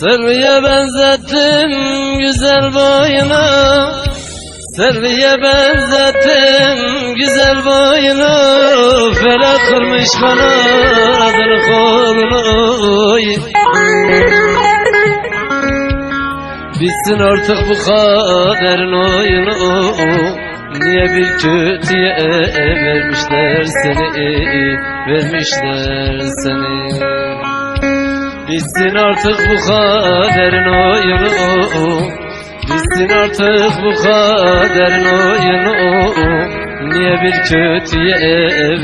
Selviye benzettim güzel boyunu Selviye benzettim güzel boyunu Felak kırmış kanadını kolunu. Bitsin artık bu kaderin oyunu Niye bir kötüye vermişler seni Vermişler seni? Bitsin artık bu kaderin oyunu. Bitsin artık bu kaderin oyunu. Niye bir kötüye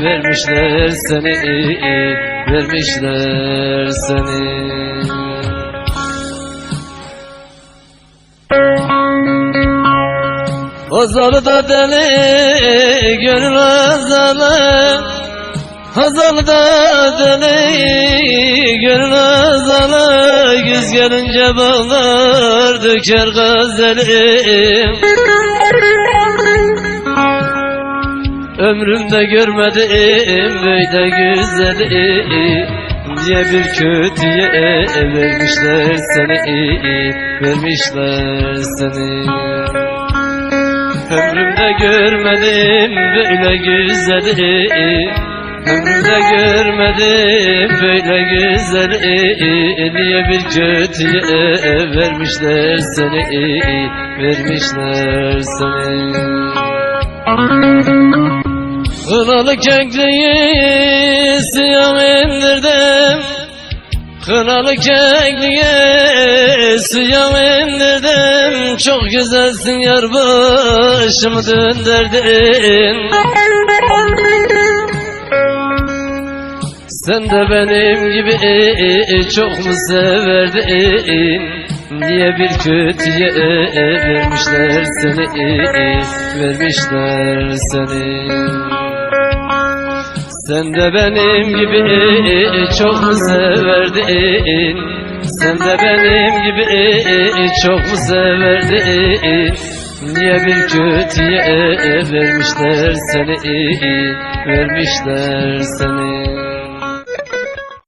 vermişler seni Vermişler seni Azalı da deli gönül azalı. Hazalı da deli gönül azalı. Güz gelince bağlar döker gazelim. Ömrümde görmedim böyle güzeli. Diye bir kötüye vermişler seni? Vermişler seni Ömrümde görmedim böyle güzeli. Ömrümde görmedim böyle güzeli. Niye bir kötüye vermişler seni? Vermişler seni. Kınalı kekliği siyah indirdim. Kınalı kekliğe siyah indirdim Çok güzelsin yar başımı döndürdün. Sen de benim gibi çok mu severdin? Niye bir kötüye vermişler seni Vermişler seni? Sen de benim gibi çok mu severdin Sen de benim gibi çok mu severdin Niye bir kötüye vermişler seni Vermişler seni